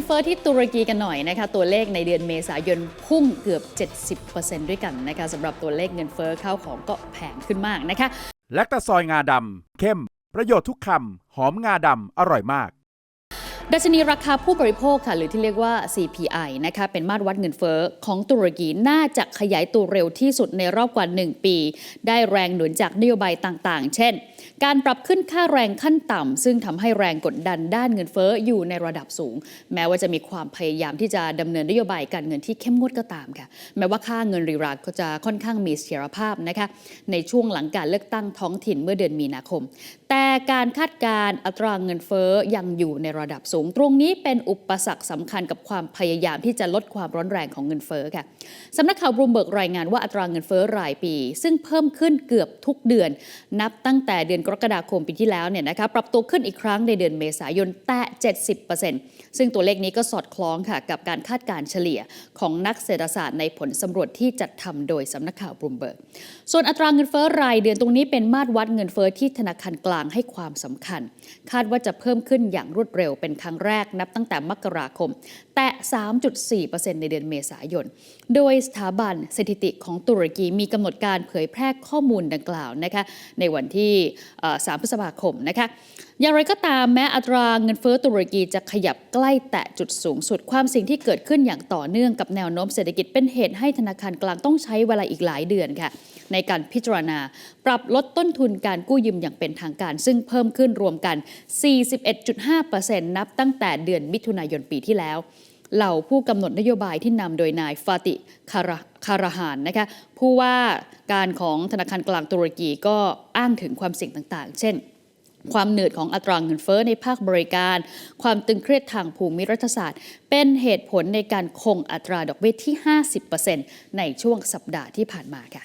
นเฟ้อที่ตุรกีกันหน่อยนะคะตัวเลขในเดือนเมษายนพุ่งเกือบ 70%ด้วยกันนะคะสำหรับตัวเลขเงินเฟ้อข้าวของก็แพงขึ้นมากนะคะ แลคตาซอยงาดำเข้ม ประโยชน์ทุกคำหอมงาดำอร่อยมาก ดัชนีราคาผู้บริโภคค่ะ หรือที่เรียกว่า CPI นะคะเป็นมาตรวัดเงินเฟ้อของตุรกีน่าจะขยายตัวเร็วที่สุดในรอบกว่า 1 ปี ได้แรงหนุนจากนโยบายต่างๆ เช่น การปรับขึ้นค่าแรงขั้นต่ำ ซึ่งทำให้แรงกดดันด้านเงินเฟ้ออยู่ในระดับสูง แม้ว่าจะมีความพยายามที่จะดำเนินนโยบายการเงินที่เข้มงวดก็ตามค่ะ แม้ว่าค่าเงินรีราก็จะค่อนข้างมีเสถียรภาพนะคะในช่วงหลังการเลือกตั้งท้องถิ่นเมื่อเดือนมีนาคม แต่การคาดการณ์อัตราเงินเฟ้อยังอยู่ในระดับสูงตรงนี้เป็นอุปสรรคสำคัญกับความพยายามที่จะลดความร้อนแรงของเงินเฟ้อค่ะสำนักข่าวบรูมเบิร์กรายงานว่าอัตราเงินเฟ้อรายปี ซึ่งเพิ่มขึ้นเกือบทุกเดือน นับตั้งแต่เดือนกรกฎาคมปีที่แล้วเนี่ยนะคะปรับตัวขึ้นอีกครั้งในเดือนเมษายนแตะ70%ซึ่งตัวเลขนี้ก็สอดคล้องค่ะกับการคาดการเฉลี่ยของนักเศรษฐศาสตร์ในผลสำรวจที่จัดทำโดยสำนักข่าวบรูมเบิร์กส่วนอัตราเงินเฟ้อรายเดือนตรงนี้เป็นมาตรวัดเงินเฟ้อที่ธนาคารกลางให้ความสำคัญ คาดว่าจะเพิ่มขึ้นอย่างรวดเร็วเป็นครั้งแรกนับตั้งแต่มกราคม แตะ 3.4%ในเดือนเมษายน โดยสถาบันสถิติของตุรกีมีกำหนดการเผยแพร่ข้อมูลดังกล่าวนะคะในวันที่ 3 พฤษภาคมนะคะอย่างไรก็ตามแม้อัตราเงินเฟ้อตุรกีจะขยับใกล้แตะจุดสูงสุดความสิ่งที่เกิดขึ้นอย่างต่อเนื่องกับแนวโน้มเศรษฐกิจเป็นเหตุให้ธนาคารกลางต้องใช้เวลาอีกหลายเดือนค่ะ ในการพิจารณา ปรับลดต้นทุนการกู้ยืมอย่างเป็นทางการ ซึ่งเพิ่มขึ้นรวมกัน 41.5%นับตั้งแต่เดือนมิถุนายนปีที่แล้วเหล่าผู้กำหนดนโยบายที่นำโดยนายฟาติคาราคาราฮานนะคะผู้ว่าการของธนาคารกลางตุรกีก็อ้างถึงความเสี่ยงต่างๆ เช่น ความเหนืดของอัตราเงินเฟ้อในภาคบริการ ความตึงเครียดทางภูมิรัฐศาสตร์ เป็นเหตุผลในการคงอัตราดอกเบี้ยที่ 50%ในช่วงสัปดาห์ที่ผ่านมาค่ะ